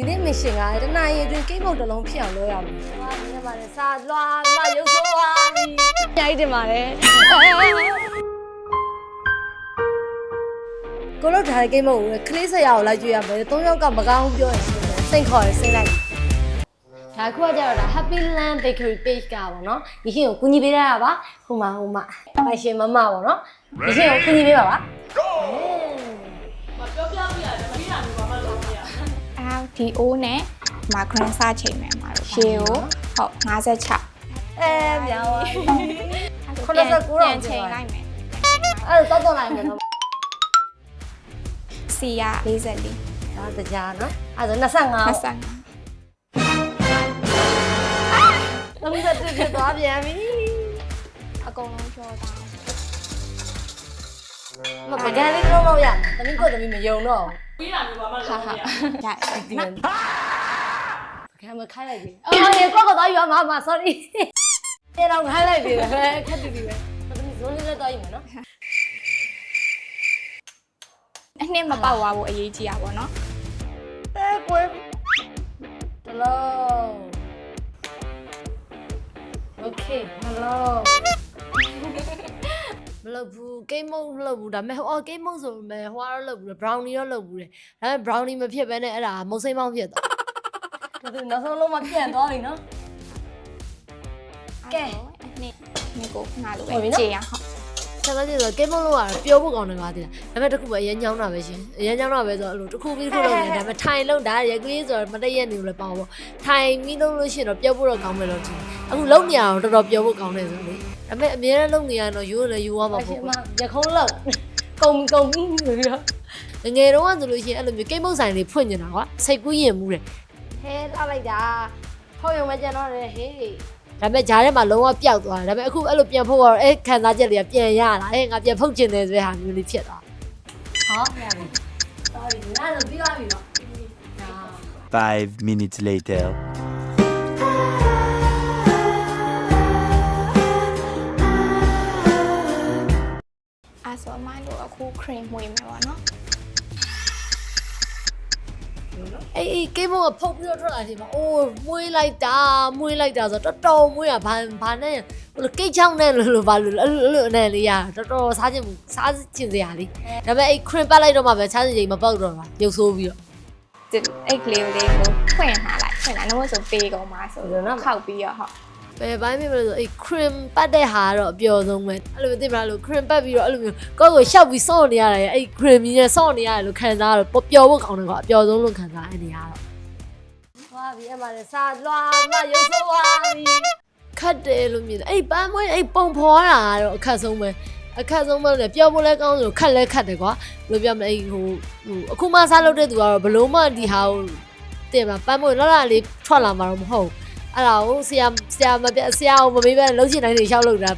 ဒီနေ့ mission ကတနင်္လာရီအတွင်းကိတ်မုတ်တစ်လုံးဖြစ်အောင်လုပ်ရမယ်။ဟာမြင်ပါတယ်စာလွားလွားရုပ်ဆိုးပါပြီ။ကြိုက်တင်ပါတယ်။ကိုလို့ဒါကိတ်မုတ်ကိုခလေးဆရာကိုလိုက်ကြည့်ရမယ်။သုံးယောက်ကမကောင်းဘူးပြောရင်စိတ်ခေါ်ရစိတ်လိုက်။ဒါခုကကြတော့ဒါ Happy Land Bakery page ကပါနော်။ဒီခင်ကိုကူညီပေးရတာပါ။ဟိုမှာဟိုမှာ။ပိုင်ရှင်မမပါနော်။ဒီခင်ကိုကူညီပေးပါပါ။ Go! ဒီအိုးနဲ့မာဂရန်စာချိန်မယ်မှာတော့ရှေကိုဟုတ်56အဲမြောင်းပါအဲ့ဒါပြန်ပြန်ချိန်လိုက်မယ်အဲ့တော့တော့လိုက်မယ်နော်စီရ44 ဒါတကြားနော်အဲ့ဒါ25 25 30ဖြစ်သွားပြန်ပြီအကုန်လုံးပြောတာ မပကန်းလေးတော့တော့ရတမီးကိုတမီးမယုံတော့ဟာဟာရဒီပကန်းမခိုင်းလိုက်ပြီအော်ရေကောက်တော့ယူမှာမ sorry ပြေတော့ခိုင်းလိုက်ပြီပဲခက်တူတူပဲတမီးဇုံးလေးတော့ယူမယ်နော်အနှစ်မပေါက်သွားဖို့အရေးကြီးတာပေါ့နော်အဲကွယ်တလုံး Okay hello မလုပ်ဘူးဂိမ်းမုတ်မလုပ်ဘူးဒါပေမဲ့ဟောဂိမ်းမုတ်ဆိုပေမဲ့ဟွာတော့လုပ်ဘူး brownie တော့လုပ်ဘူးတယ်ဒါပေမဲ့ brownie မဖြစ်ဘဲနဲ့အဲ့ဒါမုတ်စိမ့်မောင်းဖြစ်သွားဒါဆိုနောက်ဆုံးလုံးမပြန်သွားပြီနော်ကဲအနှစ်နှစ်ကိုငါလိုဟုတ်ပြီပဲနော်ကြည်ရဟုတ် ဆက်လက်ကြည့်ဆိုဂိမ်းမုတ်လို့ရပြောဖို့ကောင်းတယ်ကွာတိလားဒါပေမဲ့တစ်ခုပဲအရင်ညောင်းတာပဲရှင်အရင်ညောင်းတာပဲဆိုတော့အဲ့လိုတစ်ခုပြီးတစ်ခုလုပ်နေတယ်ဒါပေမဲ့ထိုင်လုံးဒါရကွေးဆိုတော့မတည့်ရက်နေလို့လည်းပေါ့ပေါ့ထိုင်ပြီးလုံးလို့ရှိရင်တော့ပြောဖို့တော့ကောင်းမယ်လို့ထင်တယ်အခုလုံးနေရအောင်တော်တော်ပြောဖို့ကောင်းတယ်ဆိုလေဒါပေမဲ့အများနဲ့လုံးနေရတော့ယူရလည်းယူရမှာပေါ့ရခုံးလုံးကုံကုံပြီးဆိုပြီးတော့ငယ်တော့ဆိုလို့ရှိရင်အဲ့လိုမျိုးဂိမ်းမုတ်ဆိုင်လေးဖွင့်နေတာကွာစိတ်ကူးရင်မှုတယ်ဟဲလာလိုက်တာဖောက်ရုံမကျန်တော့တယ်ဟေး ဒါပေမဲ့ဂျားထဲမှာလုံးဝပျောက်သွားတယ်ဒါပေမဲ့အခုအဲ့လိုပြန်ဖို့ကတော့အဲ့ခံစားချက်တွေကပြန်ရလာအဲ့ငါပြန်ဖုတ်ကျင်တယ်ဆိုတဲ့ဟာမျိုးလေးဖြစ်သွားဟောရပြီ sorry နားတော့ပြီးသွားပြီတော့ Five minutes later. အဲ့ဆိုအမိုင်းတို့အခု cream မွေးမယ်ပေါ့နော် အေးအေးကိမောကဖုတ်ပြီးတော့ထွက်လာတယ်မှာအိုးမွေးလိုက်တာမွေးလိုက်တာဆိုတော့တော်တော်မွေးတာဘာဘာနဲ့ဟိုလိုကိတ်ချောင်းနဲ့လို့လို့ဘာလို့အဲ့လိုအဲ့လိုနဲ့လေးရတော်တော်စားချင်စားချင်စရာလေးဒါပေမဲ့အဲ့ cream ပတ်လိုက်တော့မှပဲစားချင်ချိန်မပေါက်တော့တာရုပ်ဆိုးပြီးတော့ဒီအဲ့ကလေးလေးကိုဖွင့်ထားလိုက်ဖွင့်လိုက်တော့ဆိုပေးကုန်ပါဆိုဟုတ်တယ်နော်ခောက်ပြီးတော့ဟုတ် ဘယ်ပိုင်းဖြစ်မလဲဆိုအဲ့ cream ပတ်တဲ့ဟာကတော့အပျော်ဆုံးပဲအဲ့လိုသိမလားလို့ cream ပတ်ပြီးတော့အဲ့လိုမျိုးကိုယ့်ကိုရှောက်ပြီးစော့နေရတယ်အဲ့ cream ကြီးနဲ့စော့နေရတယ်လို့ခံစားရတော့ပျော်ဖို့ကောင်းတယ်ကွာအပျော်ဆုံးလို့ခံစားရနေရတော့သွားပြီအမှလည်းစာလွာမရုပ်ဆိုးသွားပြီခတ်တယ်လို့မြင်တယ်အဲ့ပန်းမွေးအဲ့ပုံဖော်တာကတော့အခက်ဆုံးပဲအခက်ဆုံးပဲလေပျော်ဖို့လဲကောင်းတယ်လို့ခတ်လဲခတ်တယ်ကွာဘယ်လိုပြောမလဲအဲ့ဟိုဟိုအခုမှစားလုပ်တဲ့သူကတော့ဘလို့မှဒီဟာကိုတင်မှာပန်းမွေးလှလှလေးထွက်လာမှာတော့မဟုတ်ဘူး အဲ့ဒါကိုဆရာဆရာမပြဆရာကိုမမေးပဲလုံးချင်တိုင်းနေရှောက်လို့တာ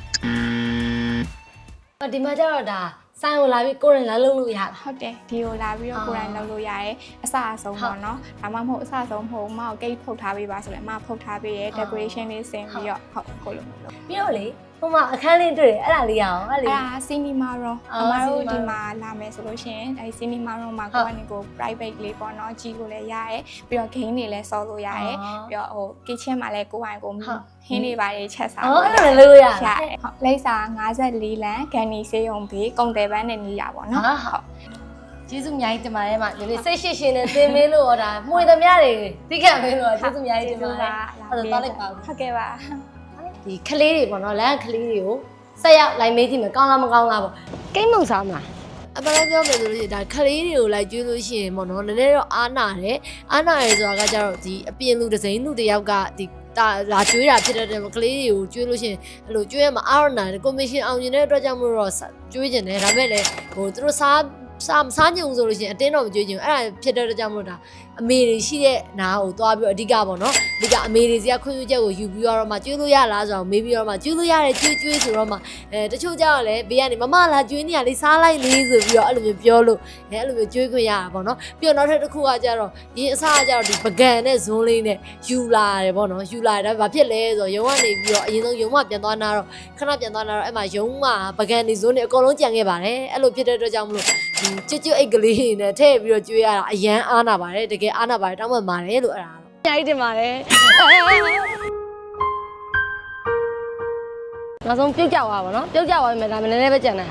ဒီမှာကျတော့ဒါဆိုင်ကိုလာပြီးကိုရင်လာလုံးလို့ရတာဟုတ်တယ်ဒီကိုလာပြီးတော့အာကိုယ်တိုင်လုပ်လို့ရတယ်အစအဆုံးပေါ့နော်ဒါမှမဟုတ်အစအဆုံးမဟုတ်မအောင်ဂိတ်ဖုတ်ထားပေးပါဆိုလည်းအမဖုတ်ထားပေးရဲအာ decoration လေးဆင်ပြီးတော့ဟုတ်ကိုလိုလုပ်ပြီးတော့လေ ဟိုမှာအခန်းလေးတွေ့တယ်အဲ့ဒါလေးရအောင်အဲ့အဲ့လေးဒါစီနီမာရောအာအမတို့ cinema ဒီမှာလာမယ်ဆိုလို့ရှိရင်အဲဒီစီနီမာရောမှာကိုကနေကို private လေးပေါ့နော်ကြီးလို့လည်းရတယ်ပြီးတော့ game တွေလည်းဆော်လို့ရတယ်ပြီးတော့ဟို kitchen မှာလည်းကိုယ်ပိုင်ကိုဟုတ် ဟင်းတွေပါရေးချက်စားအော်လို့အဲ့ဒါလည်းလို့ရရတာတယ်ဟုတ်လိပ်စာ54လမ်းဂန်နီစေးုံဘေးကုံတယ်ပန်းနဲ့နီးရပါတော့ဟာဟုတ် ကျေးဇူးအများကြီးတင်ပါတယ်မဒီနေ့စိတ်ရှိရှင်နဲ့သင်မေးလို့ဟောဒါမှွေသမျှတွေသိခံမေးလို့ကျေးဇူးအများကြီးတင်ပါတယ် အဲ့ဒါတော့လိုက်ပါဦး ဟုတ်ကဲ့ပါ ဒီကလေးတွေပေါ့နော်လမ်းကလေးတွေကိုဆက်ရောက်လိုက်မေးကြည့်မယ်ကောင်းလားမကောင်းလားပေါ့ကိတ်မုံစားမလားအပလည်းပြောမယ်ဆိုလို့ရှိရင်ဒါကလေးတွေကိုလိုက်ကျွေးလို့ရှိရင်ပေါ့နော်နည်းနည်းတော့အားနာတယ်အားနာတယ်ဆိုတာကကြတော့ဒီအပြင်လူတစ်စိမ့်လူတစ်ယောက်ကဒီတာလာကျွေးတာဖြစ်တဲ့ကလေးတွေကိုကျွေးလို့ရှိရင်အဲ့လိုကျွေးရမှာအားရနာတယ်ကွန်မရှင်အောင်ကျင်တဲ့အတွက်ကြောင့်မလို့တော့ကျွေးကျင်တယ်ဒါပေမဲ့လည်းဟိုသူတို့စား စားမစားကြုံဆိုလို့ရှိရင်အတင်းတော့မကြွေးကြုံအဲ့ဒါဖြစ်တဲ့အတွက်ကြောင့်မလို့ဒါအမေတွေရှိတဲ့နားကိုသွားပြီးတော့အဓိကပေါ့နော်အဓိကအမေတွေစီကခွင့်ပြုချက်ကိုယူပြီးတော့မှကျွေးလို့ရလားဆိုတော့မေးပြီးတော့မှကျွေးလို့ရတယ်ကျွေးကျွေးဆိုတော့မှအဲတချို့ကြောက်လည်းဘေးကနေမမလာကျွေးနေရလေးစားလိုက်လေးဆိုပြီးတော့အဲ့လိုမျိုးပြောလို့အဲအဲ့လိုမျိုးကျွေးခွင့်ရတာပေါ့နော်ပြီးတော့နောက်ထပ်တစ်ခုကကြတော့ရင်အစားကကြတော့ဒီပကံနဲ့ဇွန်းလေးနဲ့ယူလာတယ်ပေါ့နော်ယူလာတယ်ဒါဘာဖြစ်လဲဆိုတော့ရုံကနေပြီးတော့အရင်ဆုံးရုံမပြန်သွားနာတော့ခဏပြန်သွားနာတော့အဲ့မှာရုံမပကံနေဇွန်းနေအကုန်လုံးကြံခဲ့ပါတယ်အဲ့လိုဖြစ်တဲ့အတွက်ကြောင့်မလို့ဒီ ကျွတ်ကျွတ်အိတ်ကလေးတွေနဲ့ထည့်ပြီးတော့ကျွေးရတာအရန်အားနာပါတယ်တကယ်အားနာပါတယ်တောင်းပန်ပါတယ်လို့အဲ့ဒါတော့အများကြီးတင်ပါတယ်နောက်ဆုံးပြုတ်ကြသွားပါတော့ပြုတ်ကြသွားပြီမဲ့ဒါမနည်းနည်းပဲကြံတယ်